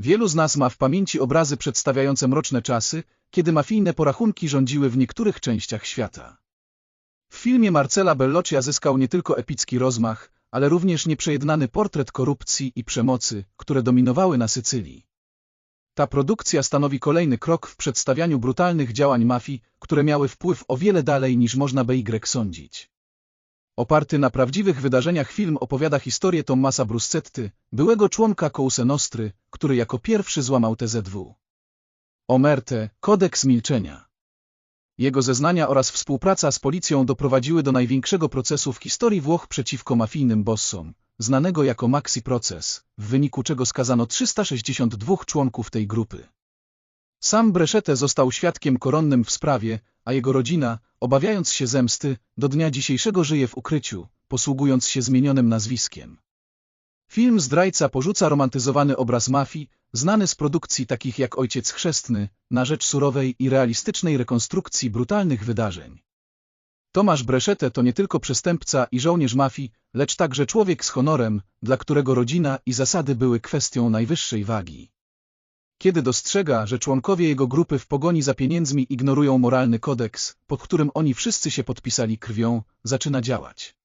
Wielu z nas ma w pamięci obrazy przedstawiające mroczne czasy, kiedy mafijne porachunki rządziły w niektórych częściach świata. W filmie Marcela Belloccia zyskał nie tylko epicki rozmach, ale również nieprzejednany portret korupcji i przemocy, które dominowały na Sycylii. Ta produkcja stanowi kolejny krok w przedstawianiu brutalnych działań mafii, które miały wpływ o wiele dalej niż można by Y sądzić. Oparty na prawdziwych wydarzeniach film opowiada historię Tommasa Bruscetty, byłego członka Kouse Nostry, który jako pierwszy złamał TZW. Omerte, kodeks milczenia. Jego zeznania oraz współpraca z policją doprowadziły do największego procesu w historii Włoch przeciwko mafijnym bossom, znanego jako Maxi Proces, w wyniku czego skazano 362 członków tej grupy. Sam Brescette został świadkiem koronnym w sprawie, a jego rodzina, obawiając się zemsty, do dnia dzisiejszego żyje w ukryciu, posługując się zmienionym nazwiskiem. Film Zdrajca porzuca romantyzowany obraz mafii, znany z produkcji takich jak Ojciec Chrzestny, na rzecz surowej i realistycznej rekonstrukcji brutalnych wydarzeń. Tomasz Brescette to nie tylko przestępca i żołnierz mafii, lecz także człowiek z honorem, dla którego rodzina i zasady były kwestią najwyższej wagi. Kiedy dostrzega, że członkowie jego grupy w pogoni za pieniędzmi ignorują moralny kodeks, pod którym oni wszyscy się podpisali krwią, zaczyna działać.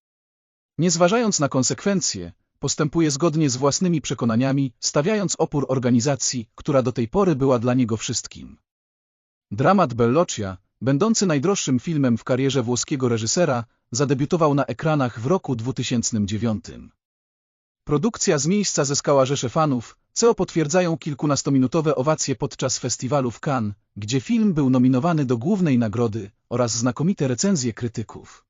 Nie zważając na konsekwencje, postępuje zgodnie z własnymi przekonaniami, stawiając opór organizacji, która do tej pory była dla niego wszystkim. Dramat Belloccia, będący najdroższym filmem w karierze włoskiego reżysera, zadebiutował na ekranach w roku 2009. Produkcja z miejsca zyskała rzesze fanów, co potwierdzają kilkunastominutowe owacje podczas festiwalu w Cannes, gdzie film był nominowany do głównej nagrody oraz znakomite recenzje krytyków.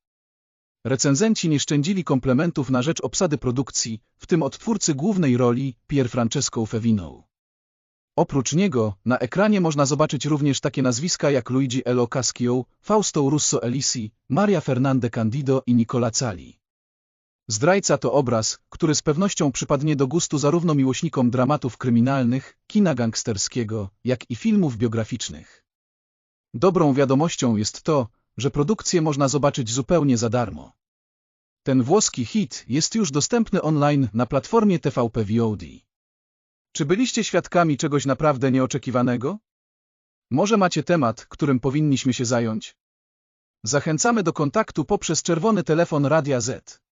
Recenzenci nie szczędzili komplementów na rzecz obsady produkcji, w tym od twórcy głównej roli, Pier Francesco Fevino. Oprócz niego, na ekranie można zobaczyć również takie nazwiska jak Luigi Elo Cascio, Fausto Russo Elisi, Maria Fernande Candido i Nicola Cali. Zdrajca to obraz, który z pewnością przypadnie do gustu zarówno miłośnikom dramatów kryminalnych, kina gangsterskiego, jak i filmów biograficznych. Dobrą wiadomością jest to, że produkcję można zobaczyć zupełnie za darmo. Ten włoski hit jest już dostępny online na platformie TVP VOD. Czy byliście świadkami czegoś naprawdę nieoczekiwanego? Może macie temat, którym powinniśmy się zająć? Zachęcamy do kontaktu poprzez czerwony telefon Radia Z.